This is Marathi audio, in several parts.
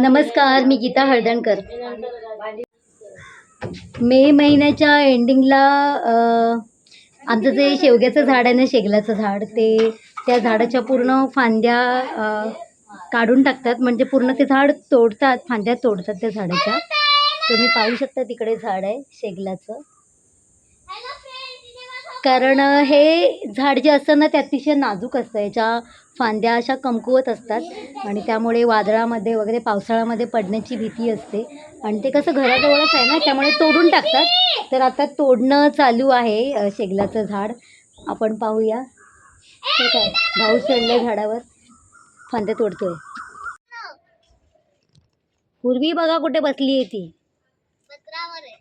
नमस्कार मी गीता हळदणकर. मे महिन्याच्या एंडिंगला आमचं जे शेवग्याचं झाड आहे ना शेगलाचं झाड ते त्या झाडाच्या पूर्ण फांद्या काढून टाकतात. म्हणजे पूर्ण ते झाड तोडतात फांद्या तोडतात त्या झाडाच्या. तुम्ही पाहू शकता तिकडे झाड आहे शेगलाचं कारण हे झाड जे असतं ना ते अतिशय नाजूक असतं. याच्या फांद्या अशा कमकुवत असतात आणि त्यामुळे वादळामध्ये वगैरे पावसाळ्यामध्ये पडण्याची भीती असते. आणि ते कसं घराजवळच आहे ना त्यामुळे तोडून टाकतात. तर आता तोडणं चालू आहे शेगलाचं झाड. आपण पाहूया. ठीक आहे भाऊ चढले झाडावर फांद्या तोडतोय. पूर्वी बघा कुठे बसली आहे ती पत्रावर आहे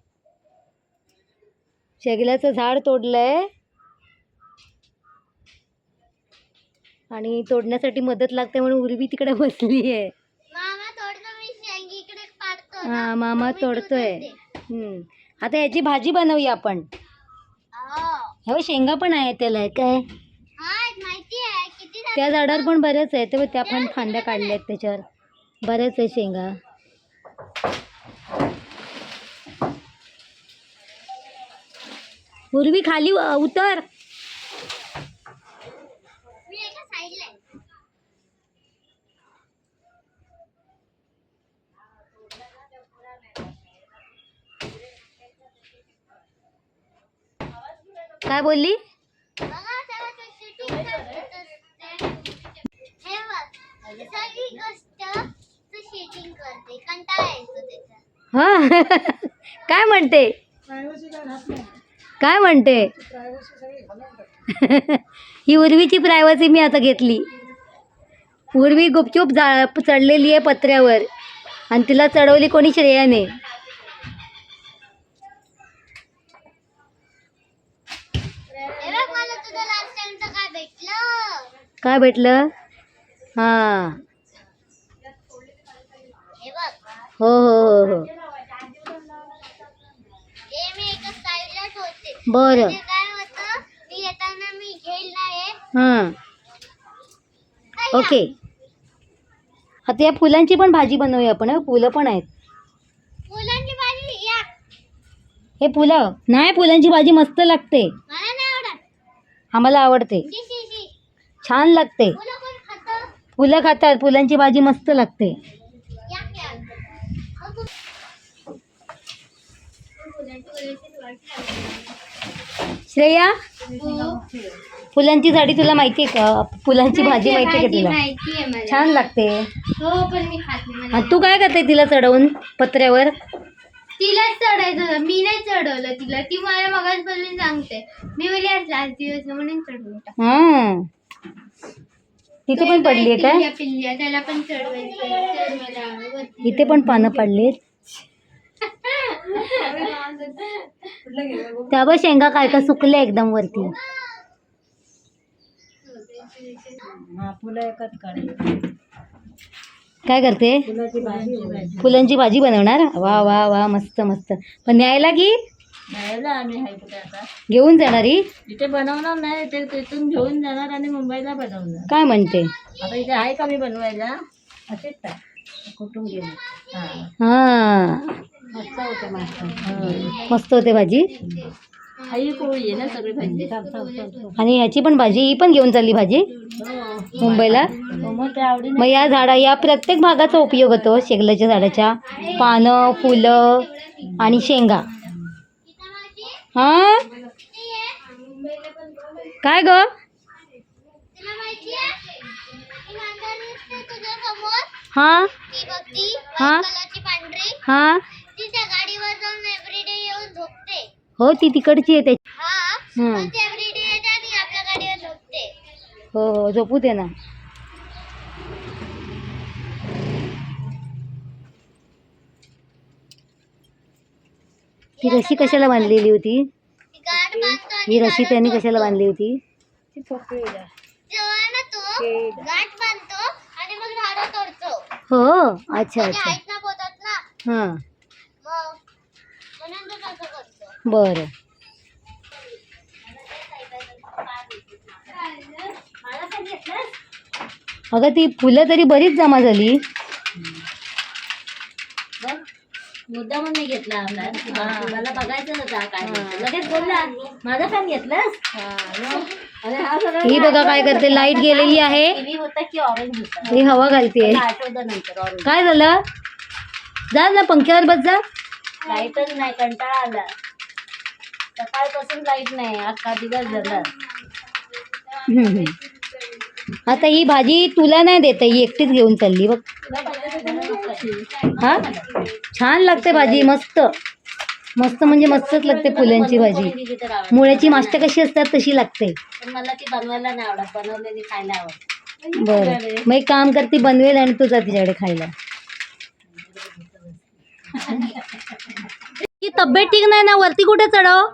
शेगलाचं झाड तोडलंय. आणि तोडण्यासाठी मदत लागते म्हणून उर्वी तिकडे बसली आहे हा मामा तोडतोय. हम्म. आता याची भाजी बनवूया आपण. हो. हे शेंगा पण आहे त्याला काय? आहे त्या झाडावर पण बरेच आहे ते त्या पण फांद्या काढल्या आहेत? त्याच्यावर. बरेच आहे शेंगा. पूर्वी खाली उतर. काय बोलली? हा काय म्हणते? काय म्हणते? ही उर्वीची प्रायव्हसी मी आता घेतली. उर्वी गुपचूप जा चढलेली आहे पत्र्यावर आणि तिला चढवली कोणी श्रेयाने. काय भेटलं? हो. हो हो हो हे मी एका साईडला ठेवते बरं. हां. ओके. आता या फुलांची पण भाजी बनवूया आपण. फुलं पण आहेत. फुलांची भाजी या. हे फुलं नाही फुलांची भाजी मस्त लागते. आम्हाला आवडते. छान लागते. फुलं खातात फुलांची भाजी मस्त लागते या क्या अगं. फुलांची भाजी श्रेया. फुलांची झाडी तुला माहिती आहे का? फुलांची भाजी माहिती आहे का तुला? छान लागते. हो पण मी खात नाही मला आणि तू काय करते तिला चढवून पत्र्यावर? तिलाच चढायचं होतं मी नाही चढवलं तिला. ती मला मगाच बोलून सांगते. मी बोलली आज लास्ट दिवस आहे म्हणून चढवून. हा. तिथे पण पडली आहे काय? पिल्ल्या पिल्ल्या त्याला पण चढवायचं चढ मला वरती. इथे पण पानं पडलीत. त्या बघ शेंगा काय का सुकल्या एकदम वरती. काय करते? फुलांची भाजी बनवणार? वा वा वा मस्त मस्त. पण न्यायला की? न्यायला आम्ही आहे कुठे आता. घेऊन जाणारी इथे बनवणार नाही ते तिथून घेऊन जाणार आणि मुंबईला बनवणार. काय म्हणते? आता इथे आहे का मी बनवायला? असेच का? कुठून हां. हा. मस्त होते मस्त. मस्त होते भाजी? आई पोळी आहे ना सगळी भाजी. आणि ह्याची पण भाजी ही पण घेऊन चालली भाजी? हो. मुंबईला? मग आवडीने मग या झाडा या प्रत्येक भागाचा उपयोग होतो शेगलाच्या झाडाच्या. पानं फुलं आणि शेंगा. हा? काय ग? हा? हा? हा? हो ती तिकडची आहे त्याची. हा हो. हो झोपू दे ना. ती रशी कशाला बांधलेली होती? ही रशी त्यांनी कशाला बांधली होती? जेव्हा ना तो गाठ बांधतो आणि मग झाडं तोडतो. हो अच्छा अच्छा. हां. बरं. अगं ती फुलं तरी बरीच जमा झाली. बघ मुद्दा म्हणून घेतला मला बघायचं नव्हतं काय. लगेच बोलला माझा फॅन घेतलास? हा. ही बघा काय करते लाइट गेलेली आहे. टीव्ही होता की ऑरेंज होता. ही हवा घालते काय झालं? जा ना पंख्यावर बस जा. लाईटच नाही कंटाळा आला. सकाळपासून लाइट नाही अख्खा दिवस झाला हम्म. आता ही भाजी तुला नाही देत ही एकटीच घेऊन चालली बघ. हा? छान लागते भाजी मस्त. मस्त म्हणजे मस्तच लागते फुलांची भाजी. मुळ्याची माष्ट कशी असतात तशी लागते. पण मला ती बनवायला नाही आवडत बनवलेली खायला आवडत. बरं. मग एक काम करते बनवेल आणि तुझा तिच्याकडे खायला. ही तब्येत ठीक नाही ना? वरती कुठे चढव?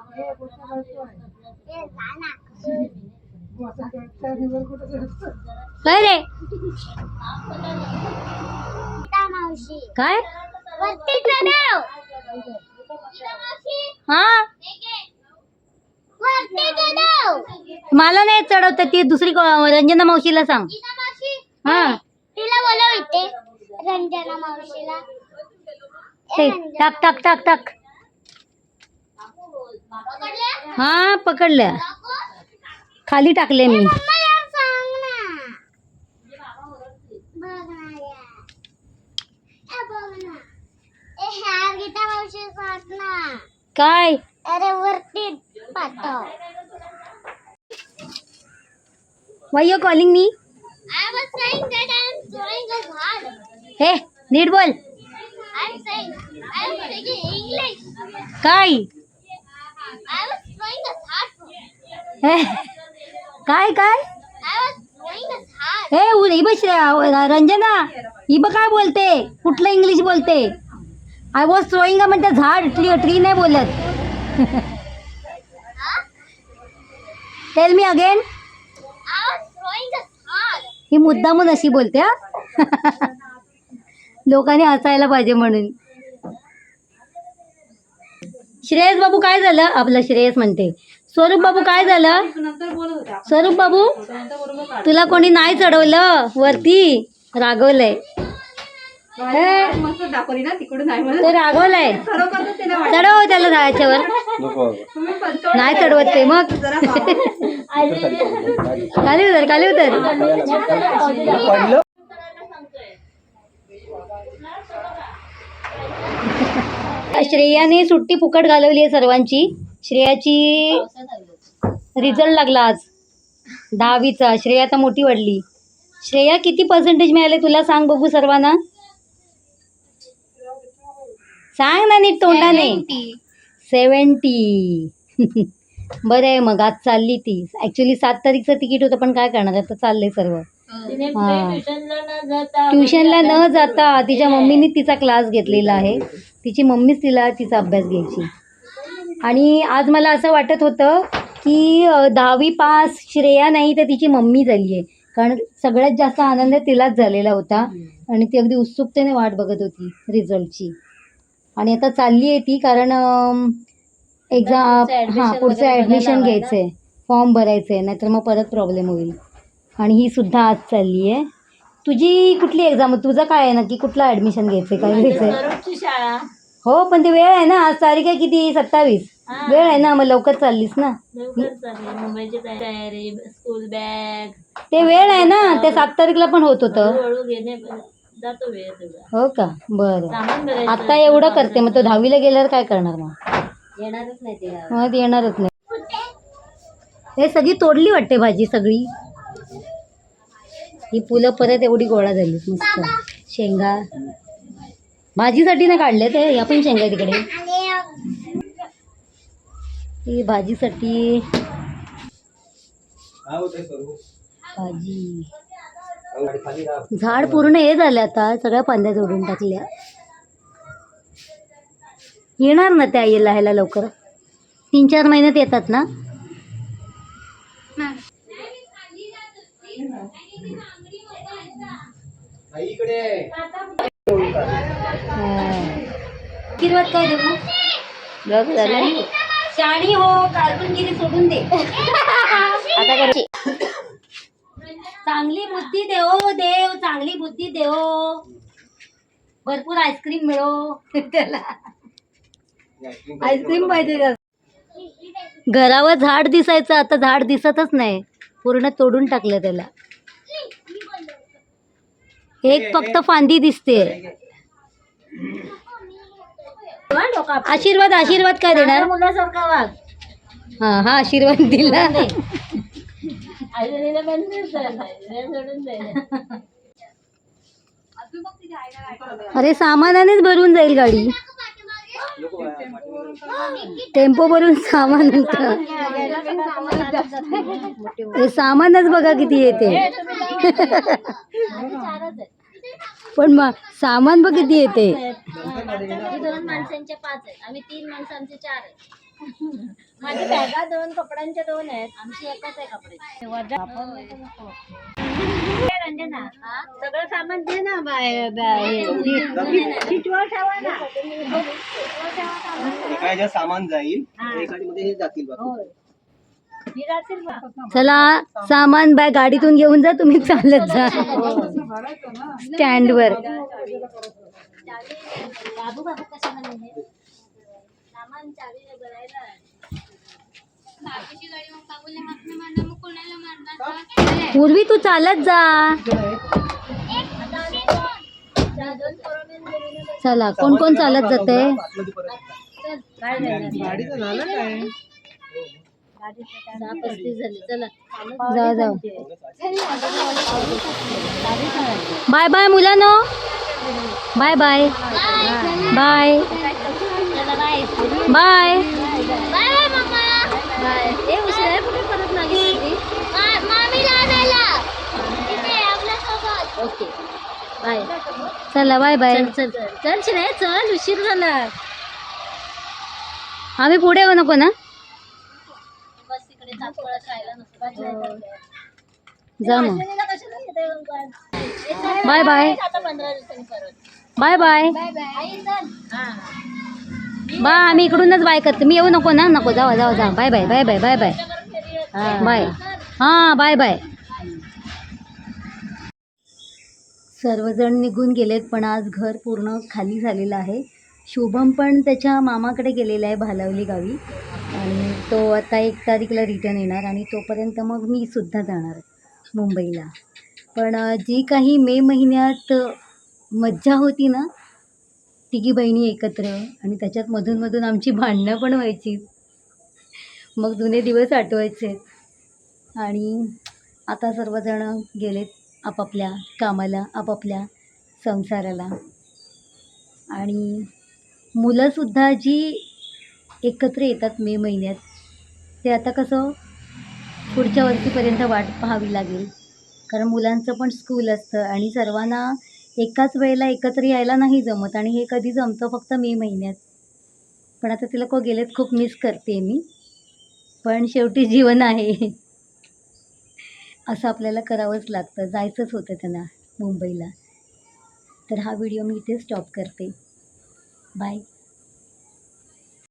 काय रे? मावशी काय? वरती चढव हा. वरती चढव मला नाही चढवत ती. दुसरी को- रंजना मावशीला सांग. गीता मावशी हा. तिला बोलव इथे रंजना मावशीला. ए, ते रंजना. टाक टाक टाक टाक? हा पकडल्या दाखव. खाली टाकले मी मम्माला सांग ना बघ ना या. ए, बघ ना ए ह्या गीता मावशी सांग ना काय अरे वरती पाठव वाय यू कॉलिंग मी I was saying that I am throwing a heart. हे नीट बोल I am saying I am speaking English. काय काय काय heart. हे श्रेया, रंजना बघ काय बोलते कुठलं इंग्लिश बोलते आय वॉज थ्रोईंग म्हणते झाड ट्री ट्री नाही बोलत? Tell me again. ही मुद्दामून अशी बोलते हा लोकांनी हसायला पाहिजे म्हणून श्रेयस बाबू काय झालं? आपलं श्रेयस म्हणते. स्वरूप बाबू काय झालं? स्वरूप बाबू तुला कोणी नाही चढवलं? वरती. रागवलंय. हे, ते रागवलंय. चढव त्याला जायच्यावर नाही चढवत ते मग. खाली उतर खाली उतर. श्रेयाने सुट्टी फुकट घालवली आहे सर्वांची. श्रेयाची रिझल्ट लागला आज. दहावीचा. श्रेया आता मोठी वाढली. श्रेया किती पर्सेंटेज मिळाले तुला? सांग बघू सर्वांना. सांग ना नीट तोंडाने. सेवन्टी बरं आहे मग आज चालली ती. ॲक्च्युली सात तारीखचं तिकीट होतं पण काय करणार? आता चाललंय सर्व. तिने हा. ट्युशनला न जाता ट्युशनला न जाता तिच्या मम्मीने तिचा क्लास घेतलेला आहे. तिची मम्मीच तिला तिचा अभ्यास घ्यायची. आणि आज मला असं वाटत होतं की दहावी पास श्रेया नाही तर तिची मम्मी झाली आहे कारण सगळ्यात जास्त आनंद तिलाच झालेला होता. आणि ती अगदी उत्सुकतेने वाट बघत होती रिझल्टची. आणि आता चालली आहे ती कारण एक्झाम हां पुढचं ॲडमिशन घ्यायचं आहे फॉर्म भरायचं आहे नाहीतर मग परत प्रॉब्लेम होईल. आणि ही सुद्धा आज चालली आहे तुझी कुठली एक्झाम तुझं काय आहे नक्की कुठलं ॲडमिशन घ्यायचं काय घ्यायचं शाळा. हो पण ते वेळ आहे ना. आज तारीख आहे किती? सत्तावीस. हा. वेळ आहे ना मग लवकर चाललीस ना. लवकर चालेल. मुंबईची तयारी स्कूल बॅग ते वेळ आहे ना. ते सात तारीखला पण होत होतं. हळूहळू घेणे जातो वेळ तुझा हो का? बरं. सामान आता एवढं करते. मग तो दहावीला गेल्यावर काय करणार मग? येणारच नाही ते गावात. मग ती येणारच नाही. हे सगळी तोडली वाटते भाजी सगळी. ही फुलं परत एवढी गोळा झाली मस्त. शेंगा. भाजीसाठी ना काढले ते या पण शेंगा तिकडे. ही भाजीसाठी. भाजी. झाड पूर्ण हे झालं आता सगळ्या फांद्या जोडून टाकल्या. येणार ना त्या येला ह्याला लवकर. तीन चार महिन्यात येतात ना? किरवत काय देऊ बघ झालं? शाणी. हो कार्टूनगिरी सोडून दे. आता करायची चांगली बुद्धी देव देव चांगली बुद्धी देव भरपूर आईस्क्रीम मिळो. त्याला. आईस्क्रीम पाहिजे. घरावर झाड दिसायचं आता झाड दिसतच नाही. पूर्ण तोडून टाकलं त्याला. एक फक्त फांदी दिसते. आशीर्वाद आशीर्वाद काय देणार? मुलासारखा वाघ. हा हा आशीर्वाद दिला. अरे सामानानेच भरून जाईल गाडी. टेम्पो भरून सामान होतं. हे सामानच बघा किती येते. पण मग सामान बघ किती येते. दोन माणसांचे पाच आहेत. आम्ही तीन माणसांचे चार आहेत. माझी बॅगा दोन कपड्यांच्या दोन आहेत. आमची एकच आहे कपडे. रंजना हा? सगळं सामान दे ना बाय ठेवा ना. सामान जाईल हे. जातील बाकी. बा. चला सामान बाय गाडीतून घेऊन जा तुम्ही चालत जा. स्टँडवर. बाबू बाबू कशाला म्हणजे भरायला पूर्वी तू चालत जा. चला कोण कोण चालत जाते? जा. बाय बाय मुलांनो. Bye. Bye. Bye. Bye. Bye okay. चला बाय बाय. चल चल. चल चल श्रेय चल उशीर झाला. आम्ही पुढे येऊ नको ना? नसतो जा मग. Bye bye. Bye bye. Bye आम्ही इकडूनच बाय करते. मी येऊ नको ना नको. जावा जावा जा bye bye bye bye bye bye. Bye. हां बाय बाय. सर्वजण निघून गेलेत पण आज घर पूर्ण खाली झालेलं आहे. शुभम पण त्याच्या मामाकडे गेलेला आहे भालावली गावी. आणि तो आता एक तारीखला रिटर्न येणार आणि तोपर्यंत मग मी सुद्धा जाणार मुंबईला. पण जी काही मे महिन्यात मज्जा होती ना तिघी बहिणी एकत्र आणि त्याच्यात मधून मधून आमची भांडणं पण व्हायची. मग जुने दिवस आठवायचे. आणि आता सर्वजण गेलेत आपापल्या कामाला आपापल्या संसाराला. आणि मुलंसुद्धा जी एकत्र येतात मे महिन्यात ते आता कसं पुढच्या वर्षीपर्यंत वाट पाहावी लागेल. कारण मुलांचं पण स्कूल असतं आणि सर्वांना एकाच वेळेला एकत्र यायला नाही जमत आणि हे कधी जमतं फक्त मे महिन्यात. पण आता ते लोक गेलेत खूप मिस करते मी. पण शेवटी जीवन आहे. असं आपल्याला करावंच लागतं. जायचंच होतं त्यांना मुंबईला. तर हा व्हिडिओ मी इथे स्टॉप करते. बाय